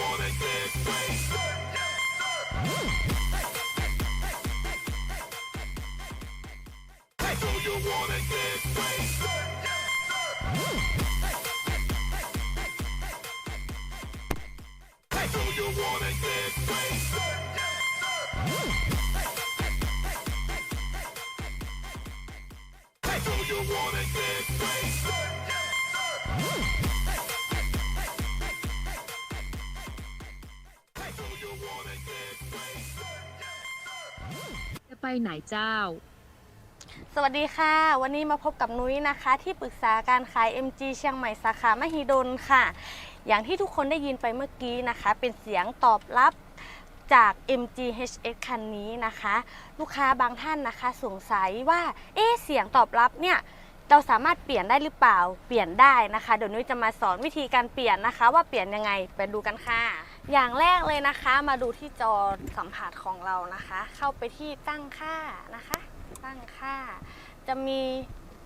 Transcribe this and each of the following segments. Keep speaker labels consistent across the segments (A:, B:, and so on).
A: wanna get you wanna get wasted. You wanna get wasted. You wanna ไปไหนเจ้า
B: สวัสดีค่ะ วันนี้มาพบกับนุ้ยนะคะ ที่ปรึกษาการขาย MG เชียงใหม่สาขามหิดลค่ะ อย่างที่ทุกคนได้ยินไปเมื่อกี้นะคะ เป็นเสียงตอบรับจาก MG HS คันนี้นะคะ ลูกค้าบางท่านนะคะ สงสัยว่า เอ๊ะเสียงตอบรับเนี่ยเราสามารถเปลี่ยนได้หรือเปล่าเปลี่ยนได้นะคะ เดี๋ยวนุ้ยจะมาสอนวิธีการเปลี่ยนนะคะ ว่าเปลี่ยนยังไงไปดูกันค่ะ อย่างแรกเลยนะคะ มาดูที่จอสัมผัสของเรานะคะ เข้าไปที่ตั้งค่านะคะ ตั้งค่า จะมี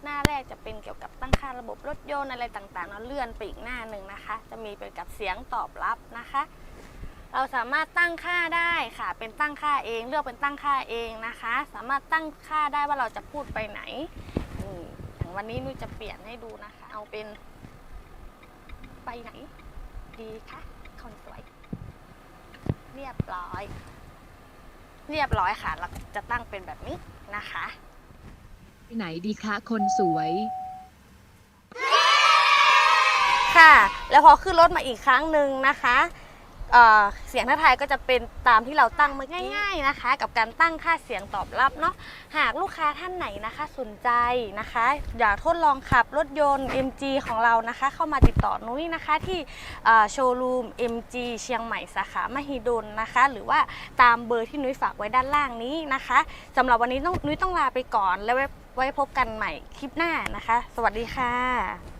B: หน้าแรกจะเป็นเกี่ยวกับตั้งค่าระบบรถยนต์อะไรต่างๆเนาเลื่อนไปอีกหน้าหนึ่งนะคะ จะมีเป็นกับเสียงตอบรับนะคะ เราสามารถตั้งค่าได้ค่ะ เป็นตั้งค่าเองเลือกเป็นตั้งค่าเองนะคะ สามารถตั้งค่าได้ว่าเราจะพูดไปไหนอย่างวันนี้นุ้ยจะเปลี่ยนให้ดูนะคะ เอาเป็นไปไหน ดีคะคนสวยเรียบร้อย เรียบร้อยค่ะ เราจะตั้งเป็นแบบนี้นะคะ
A: ไปไหนดีคะคนสวย
B: ค่ะ แล้วพอขึ้นรถมาอีกครั้งหนึ่งนะคะ เอ่อเสียงทักทายก็จะเป็นตามที่เราตั้งเมื่อกี้ง่ายๆนะคะ กับการตั้งค่าเสียงตอบรับเนาะหากลูกค้าท่านไหนนะคะสนใจนะคะ อยากทดลองขับรถยนต์ MG ของเรานะคะ เข้ามาติดต่อนุ้ยนะคะที่โชว์รูม MG เชียงใหม่สาขามหิดลนะคะ หรือว่าตามเบอร์ที่นุ้ยฝากไว้ด้านล่างนี้นะคะสำหรับวันนี้ต้องนุ้ยต้องลาไปก่อนแล้วไว้พบกันใหม่คลิปหน้านะคะ สวัสดีค่ะ